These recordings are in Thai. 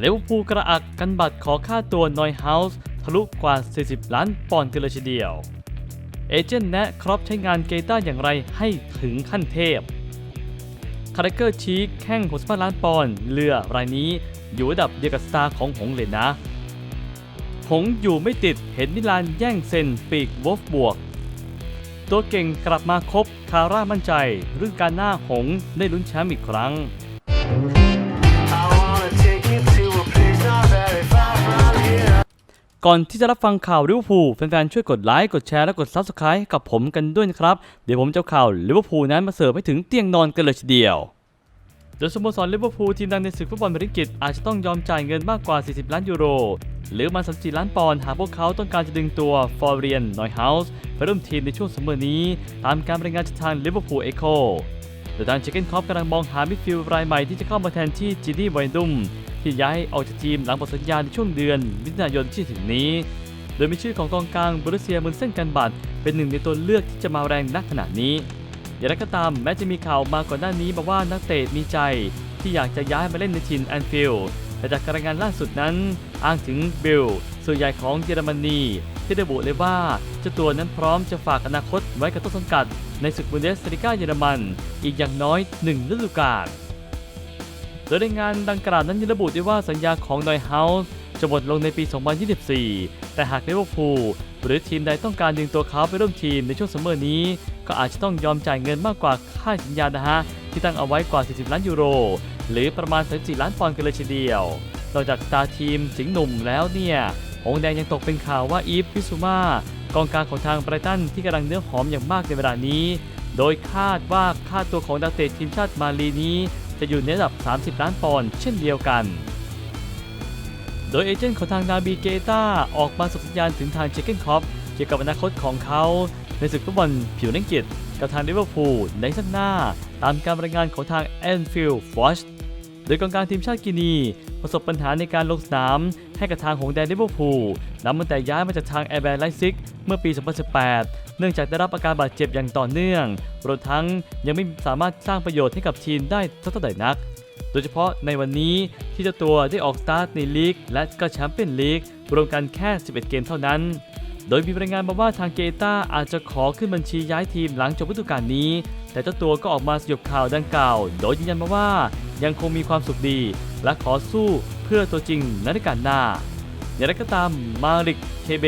เลวพูกระอักกันบัตรขอค่าตัวนอยเฮาส์ทะลุกว่า 40 ล้านปอนด์กันเลยทีเดียว เอเจนต์แนะครอปใช้งานเกต้าอย่างไรให้ถึงขั้นเทพ คาร์เกอร์ชีคแข่ง65ล้านปอนด์เรือรายนี้อยู่ระดับเดียวกับสตาร์ของหงเลยนะ หงอยู่ไม่ติดเห็นมิลานแย่งเซนปีกวอฟบวก ตัวเก่งกลับมาครบคาร่ามั่นใจเรื่องการหน้าหงได้ลุ้นแชมป์อีกครั้ง ก่อนที่จะรับฟังข่าวลิเวอร์พูลแฟนๆ ช่วยกดไลค์ กดแชร์ และกด Subscribe กับผมกันด้วยนะครับ เดี๋ยวผมจะเอาข่าวลิเวอร์พูลนั้นมาเสิร์ฟให้ถึงเตียงนอนกันเลยทีเดียวโดยสโมสรลิเวอร์พูลทีมดังในศึกฟุตบอลบริกิตอาจจะต้องยอมจ่ายเงินมากกว่า 40 ล้านยูโร หรือมา34ล้านปอนด์หากพวกเขาต้องการจะดึงตัวฟอร์เรียนนอยเฮาส์ไปร่วมทีมในช่วงซัมเมอร์นี้ ตามการรายงานจากทางลิเวอร์พูลเอโคโดยทางเชคเกนคอปกำลังมองหามิดฟิลด์รายใหม่ที่จะเข้ามาแทนที่จีนี่ไวดุม ที่ย้ายออกจากทีมหลังหมดสัญญาในช่วงเดือนมิถุนายนที่ถึงนี้ โดยมีชื่อของกองกลางบรุเซียมุนเส้นกันบัตเป็นหนึ่งในตัวเลือกที่จะมาแรงนักขนาดนี้ อย่างไรก็ตามแม้จะมีข่าวมาก่อนหน้านี้มาว่านักเตะมีใจที่อยากจะย้ายมาเล่นในทีมแอนฟิลด์แต่จากการายงานล่าสุดนั้น อ้างถึงบิลส่วนใหญ่ของเยอรมนีที่ได้ระบุเลยว่าเจ้าตัวนั้นพร้อมจะฝากอนาคตไว้กับต้นสังกัด ในศึกบุนเดสลิก้าเยอรมัน อีกอย่างน้อยหนึ่งฤดูกาล โดยในงานดังกล่าวนั้นยังระบุด้วยว่าสัญญาของนอยเฮาส์จะหมดลงในปี 2024 แต่หากลิเวอร์พูลหรือทีมใดต้องการดึงตัวเขาไปร่วมทีมในช่วงซัมเมอร์นี้ ก็อาจจะต้องยอมจ่ายเงินมากกว่าค่าสัญญานะฮะ ที่ตั้งเอาไว้กว่า 40 ล้านยูโร หรือประมาณ 34 ล้านปอนด์กันเลยทีเดียวนอกจากตาทีมสิงห์หนุ่มแล้วเนี่ยหงแดงยังตกเป็นข่าวว่าอีฟพิซูมากองกลางของทางไบรตันที่กำลังเนื้อหอมอย่างมากในเวลานี้ โดยคาดว่าค่าตัวของดาวเตะทีมชาติมาลีนี้ จะอยู่ในระดับ 30 ล้านปอนด์เช่นเดียวกัน โดยเอเจนต์ของทางนาบีเกตาออกมาส่งสัญญาณถึงทางเจเกนคอปเกี่ยวกับอนาคตของเขา ในศึกฟุตบอลผิวนังกิตกับทางลิเวอร์พูลในสัปหน้าตามการรายงานของทางแอนฟิลด์ฟอชโดยกองกลางทีมชาติกินี ประสบปัญหาในการลงสนาม ให้กับทางหงแดงลิเวอร์พูลนับตั้งแต่ย้ายมาจากทางแอร์แบร์ไลซิก เมื่อปี 2018 เนื่องจากได้รับอาการบาดเจ็บอย่างต่อเนื่องรวมทั้งยังไม่สามารถสร้างประโยชน์ให้กับทีมได้เท่าไหร่นัก โดยเฉพาะในวันนี้ที่เจ้าตัวได้ออกสตาร์ทในลีกและก็แชมเปี้ยนลีกรวมกันแค่ 11 เกมเท่านั้น โดยมีรายงานมาว่าทางเกตาอาจจะขอขึ้นบัญชีย้ายทีมหลังจบฤดูกาลนี้ แต่เจ้าตัวก็ออกมาสยบข่าวดังกล่าว โดยยืนยันมาว่ายังคงมีความสุขดี และขอสู้เพื่อตัวจริงในฤดูกาลหน้าอย่างไรก็ตามมาริกเคเบ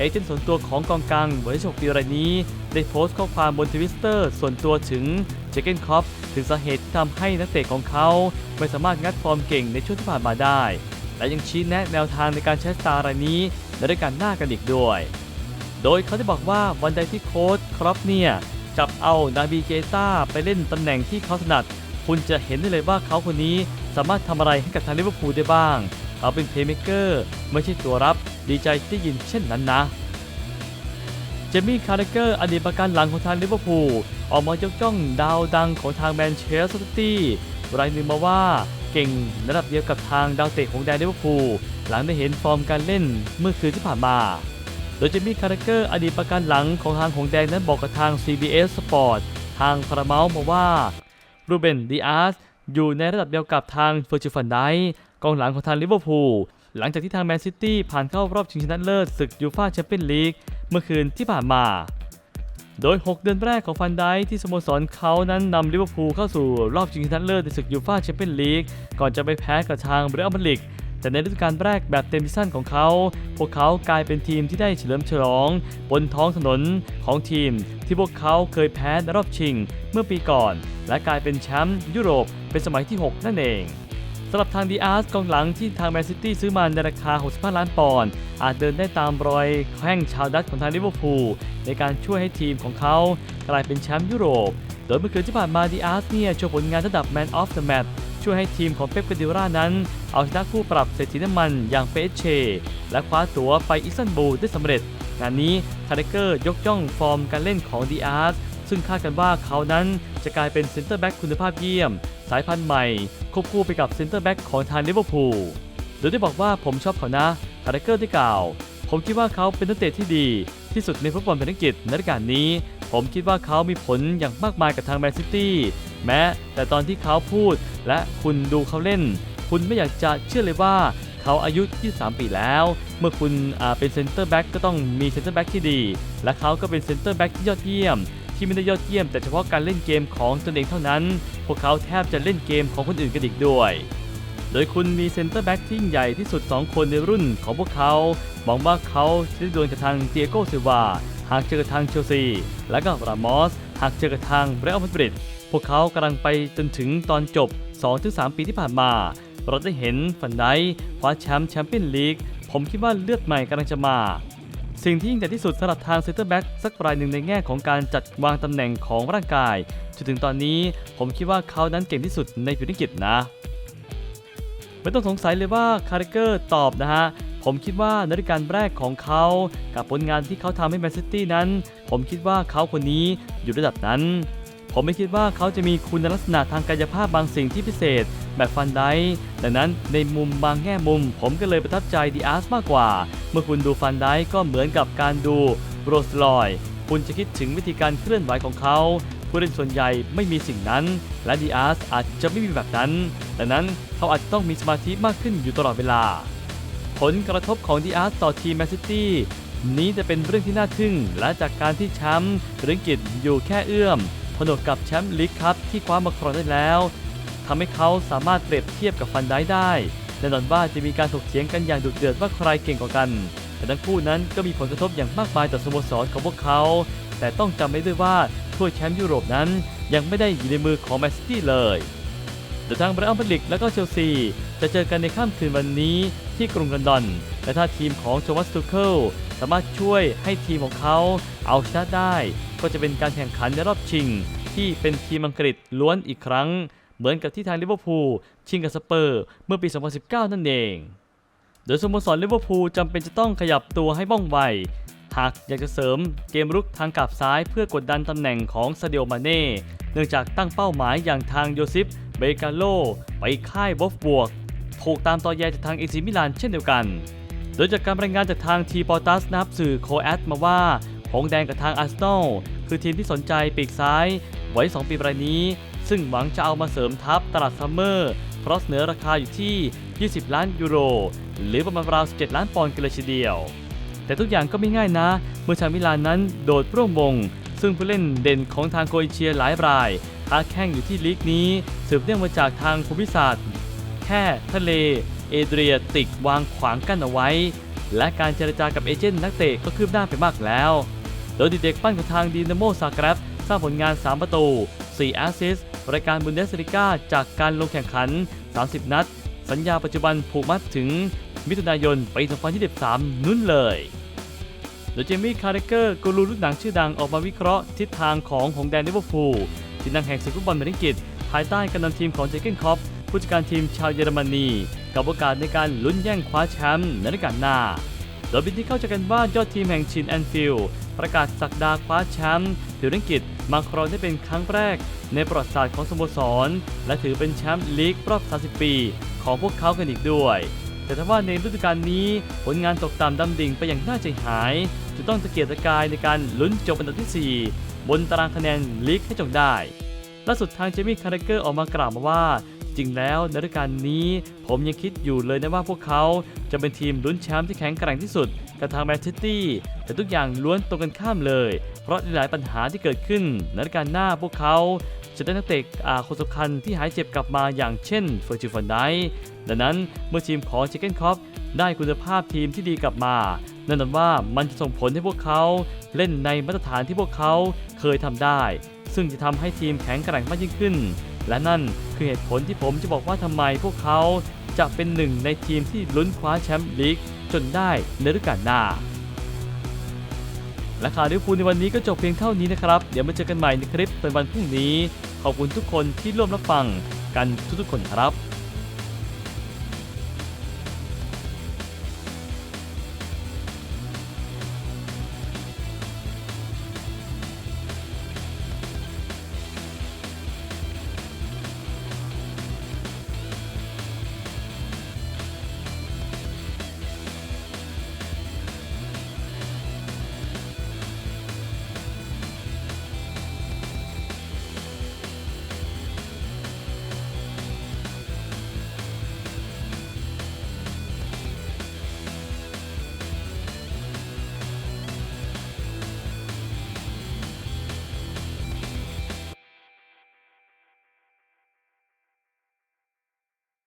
เอเจนต์ส่วนตัวของกองกลางเวัย26ปีรายนี้ ได้โพสต์ข้อความบนทวิตเตอร์ส่วนตัวถึงเจเกนคอปถึงสาเหตุที่ทำให้นักเตะของเขา ไม่สามารถงัดฟอร์มเก่งในช่วงที่ผ่านมาได้ และยังชี้แนะแนวทางในการใช้สตาร์รายนี้ในรายการหน้ากันอีกด้วย โดยเขาได้บอกว่าวันใดที่โค้ชครอปเนี่ย จับเอานาบีเกต้าไปเล่นตำแหน่งที่เขาถนัด คุณจะเห็นได้เลยว่าเขาคนนี้สามารถทำอะไรให้กับทางลิเวอร์พูลได้บ้าง เขาเป็นเพลย์เมคเกอร์ไม่ใช่ตัวรับ ดีใจที่ได้ยินเช่นนั้นนะเจมี่คาร์เกอร์อดีตประกันหลังของทางลิเวอร์พูลออกมายกย่องดาวดังของทางแมนเชสเตอร์ซิตี้รายหนึ่งมาว่าเก่งระดับเดียวกับทางดาวเตะของแดนลิเวอร์พูลหลังได้เห็นฟอร์มการเล่นเมื่อคืนที่ผ่านมา โดยเจมี่คาร์เกอร์อดีตประกันหลังของทางหงแดงนั้นบอกกับทาง CBS Sport ทางพาราเมลมาว่ารูเบนดีอาสอยู่ในระดับเดียวกับทางเฟอร์จูฟันไดกองหลังของทางลิเวอร์พูล หลังจากที่ทางแมนซิตี้ผ่านเข้ารอบชิงชนะเลิศศึกยูฟ่าแชมเปี้ยนลีกเมื่อคืนที่ผ่านมา โดย 6 เดือนแรกของฟันไดที่สโมสรเขานั้นนำลิเวอร์พูลเข้าสู่รอบชิงชนะเลิศในศึกยูฟ่าแชมเปี้ยนลีกก่อนจะไปแพ้กับทางเรอัลมาดริดแต่ในฤดูกาลแรกแบบเต็มซีซั่นของเขา พวกเขากลายเป็นทีมที่ได้เฉลิมฉลอง บนท้องถนนของทีม ที่พวกเขาเคยแพ้ในรอบชิงเมื่อปีก่อน และกลายเป็นแชมป์ยุโรปเป็นสมัยที่ 6 นั่นเอง สำหรับทางดีอาร์สกองหลังที่ทางแมนซิตี้ซื้อมาในราคา 65 ล้านปอนด์อาจเดินได้ตามรอยแข้งชาวดัตช์ของทางลิเวอร์พูลในการช่วยให้ทีมของเขากลายเป็นแชมป์ยุโรป โดยเมื่อคืนที่ผ่านมาดีอาร์สเนี่ยโชว์ผลงานระดับ Man of the Match ช่วยให้ทีมของเป๊ปกวาดิโอลานั้น เอาชนะคู่ปรับเศรษฐีน้ำมันอย่างเปเช และคว้าตั๋วไปอิสตันบูลได้สำเร็จงานนี้คาร์เดเกอร์ยกย่องฟอร์มการเล่นของดีอาร์สซึ่งคาดกันว่าเขานั้นจะกลายเป็นเซนเตอร์แบ็กคุณภาพเยี่ยม สายพันธุ์ใหม่ ควบคู่ไปกับเซนเตอร์แบ็กของทางลิเวอร์พูลโดยได้บอกว่าผมชอบเขานะคาร์เดเกอร์ได้กล่าว ผมคิดว่าเขาเป็นนักเตะที่ดี ที่สุดในฟุตบอลเป็นอังกฤษในฤดูกาลนี้ ผมคิดว่าเขามีผลอย่างมากมายกับทางแมนซิตี้แม้แต่ตอนที่เขาพูดและคุณดูเขาเล่น คุณไม่อยากจะเชื่อเลยว่าเขาอายุ 23 ปีแล้ว เมื่อคุณเป็นเซนเตอร์แบ็กก็ต้องมีเซนเตอร์แบ็กที่ดี และเขาก็เป็นเซนเตอร์แบ็กที่ยอดเยี่ยม ที่ไม่ได้ยอดเยี่ยม แต่เฉพาะการเล่นเกมของตนเองเท่านั้น พวกเขาแทบจะเล่นเกมของคนอื่นกันอีกด้วย โดยคุณมีเซนเตอร์แบ็กที่ยิ่งใหญ่ที่สุด 2 คนในรุ่นของพวกเขาหวังว่าเขาจะได้ดวลกับทางเตียโกซิวาหากเจอกับทางเชลซี และก็รามอส หากเจอกับทางเรอัลมาดริดพวกเขากำลังไปจนถึงตอนจบ 2-3 ปีที่ผ่านมา เราได้เห็นฟันไดคว้าแชมป์แชมเปี้ยนลีกผมคิดว่าเลือดใหม่กำลังจะมา สิ่งที่ยิ่งใหญ่ที่สุดสำหรับทางเซนเตอร์แบ็กสักรายหนึ่งในแง่ของการจัดวางตำแหน่งของร่างกาย จนถึงตอนนี้ผมคิดว่าเขานั้นเก่งที่สุดในพิธีกิจนะไม่ต้องสงสัยเลยว่าคาร์เกอร์ตอบนะฮะ ผมคิดว่าในฤดูกาลแรกของเขา กับผลงานที่เขาทำให้แมนซิตี้นั้น ผมคิดว่าเขาคนนี้อยู่ระดับนั้น ผมไม่คิดว่าเขาจะมีคุณลักษณะทางกายภาพบางสิ่งที่พิเศษ แบบฟันไดดังนั้นในมุมบางแง่มุม ผมก็เลยประทับใจดีอาร์สมากกว่า เมื่อคุณดูฟันไดก็เหมือนกับการดูโรสลอย คุณจะคิดถึงวิธีการเคลื่อนไหวของเขาผู้เล่นส่วนใหญ่ไม่มีสิ่งนั้น และดีอาร์สอาจจะไม่มีแบบนั้นดังนั้นเขาอาจจะต้องมีสมาธิมากขึ้นอยู่ตลอดเวลา ผลกระทบของดีอาร์สต่อทีมแมนซิตี้นี้จะเป็นเรื่องที่น่าทึ่ง และจากการที่แชมป์หรืออังกฤษอยู่แค่เอื้อม ผนวกกับแชมป์ลีกครับที่คว้ามาครองได้แล้ว ทำให้เขาสามารถเปรียบเทียบกับฟันได้ได้แน่นอนว่าจะมีการถกเถียงกันอย่างดุเดือดว่าใครเก่งกว่ากัน แต่ทั้งคู่นั้นก็มีผลกระทบอย่างมากมายต่อสโมสรของพวกเขา แต่ต้องจำไว้ด้วยว่าถ้วยแชมป์ยุโรปนั้น ยังไม่ได้อยู่ในมือของแมนซิตี้เลยโดยทางไบรอันพลิกและก็เชลซี จะเจอกันในค่ำคืนวันนี้ที่กรุงลอนดอน และถ้าทีมของโทมัสทูเคิลสามารถช่วยให้ทีมของเขาเอาชนะได้ ก็จะเป็นการแข่งขันในรอบชิง ที่เป็นทีมอังกฤษล้วนอีกครั้ง เหมือนกับที่ทางลิเวอร์พูลชิงกับสเปอร์เมื่อปี 2019 นั่นเอง โดยสโมสรลิเวอร์พูลจำเป็นจะต้องขยับตัวให้ว่องไว หากอยากจะเสริมเกมรุกทางกลับซ้ายเพื่อกดดันตำแหน่งของซาเดียมาเน่เนื่องจากตั้งเป้าหมายอย่างทางโยซิฟเบกาโลไปค่ายวอฟบวก ถูกตามต่อแยจากทางเอซิมิลานเช่นเดียวกัน โดยจากการรายงานจากทางทีปอตัสนับสื่อโคแอดมาว่าหงแดงกับทางอาร์เซนอลคือทีมที่สนใจปีกซ้ายไว้ 2 ปีรายนี้ ซึ่งหวังจะเอามาเสริมทัพตลาดซัมเมอร์ เพราะเสนอราคาอยู่ที่ 20 ล้านยูโร หรือประมาณราว 17 ล้านปอนด์กันเลยทีเดียว แต่ทุกอย่างก็ไม่ง่ายนะ เมื่อชาวมิลานนั้นโดดร่วมวง ซึ่งผู้เล่นเด่นของทางโครเอเชียหลายรายค้าแข่งอยู่ที่ลีกนี้ สืบเนื่องมาจากทางภูมิศาสตร์แค่ทะเล เอเดรียติกวางขวางกั้นเอาไว้ และการเจรจากับเอเจนต์นักเตะก็คืบหน้าไปมากแล้ว โดยเด็กปั้นของทางดีนาโมซาแกรบสร้างผลงาน 3 ประตู 4 แอสซิสต์ รายการบุนเดสลิก้าจากการลงแข่งขัน 30 นัด สัญญาปัจจุบันผูกมัดถึงมิถุนายนปี2023นุ่นเลย โดยเจมี่คาร์เรเกอร์กูรูลูกหนังชื่อดังออกมาวิเคราะห์ทิศทางของหงแดงลิเวอร์พูลที่นั่งแห่งศึกฟุตบอลเมริกิตภายใต้การนำทีมของเจเกนคอปผู้จัดการทีมชาวเยอรมนี กับโอกาสในการลุ้นแย่งคว้าแชมป์ในฤดูกาลหน้า โดยบินที่เข้าใจกันว่ายอดทีมแห่งชินแอนฟิลด์ประกาศสักดาคว้าแชมป์ถืออังกฤษ มาครองได้เป็นครั้งแรกในประวัติศาสตร์ของสโมสร และถือเป็นแชมป์ลีกรอบ 30 ปี ของพวกเขากันอีกด้วย แต่ถ้าว่าในฤดูกาลนี้ผลงานตกต่ำดำดิ่งไปอย่างน่าใจหาย จะต้องตะเกียกตะกายในการลุ้นจบอันดับที่ 4 บนตารางคะแนนลีกให้จงได้ล่าสุดทางเจมี่คาร์เรเกอร์ออกมากล่าวมาว่า จริงแล้วในฤดูกาลนี้ ผมยังคิดอยู่เลยนะว่าพวกเขาจะเป็นทีมลุ้นแชมป์ที่แข็งแกร่งที่สุด กับทางแมนเชสเตอร์แต่ทุกอย่างล้วนตรงกันข้ามเลย เพราะหลายปัญหาที่เกิดขึ้นในฤดูกาลหน้าพวกเขาจะได้นักเตะอาคนสำคัญที่หายเจ็บกลับมาอย่างเช่นเฟอร์จิฟันไดดังนั้นเมื่อทีมของเจเกนคอปได้คุณภาพทีมที่ดีกลับมาแน่นอนว่ามันจะส่งผลให้พวกเขาเล่นในมาตรฐานที่พวกเขาเคยทำได้ ซึ่งจะทำให้ทีมแข็งแกร่งมากยิ่งขึ้น และนั่นคือเหตุผลที่ผมจะบอกว่าทำไมพวกเขาจะเป็นหนึ่งในทีมที่ลุ้นคว้าแชมป์ลีก จนได้ในฤดูกาลหน้า และข่าวลิเวอร์พูลในวันนี้ก็จบเพียงเท่านี้นะครับ เดี๋ยวมาเจอกันใหม่ในคลิปเป็นวันพรุ่งนี้ ขอบคุณทุกคนที่ร่วมรับฟังกันทุกๆคนครับ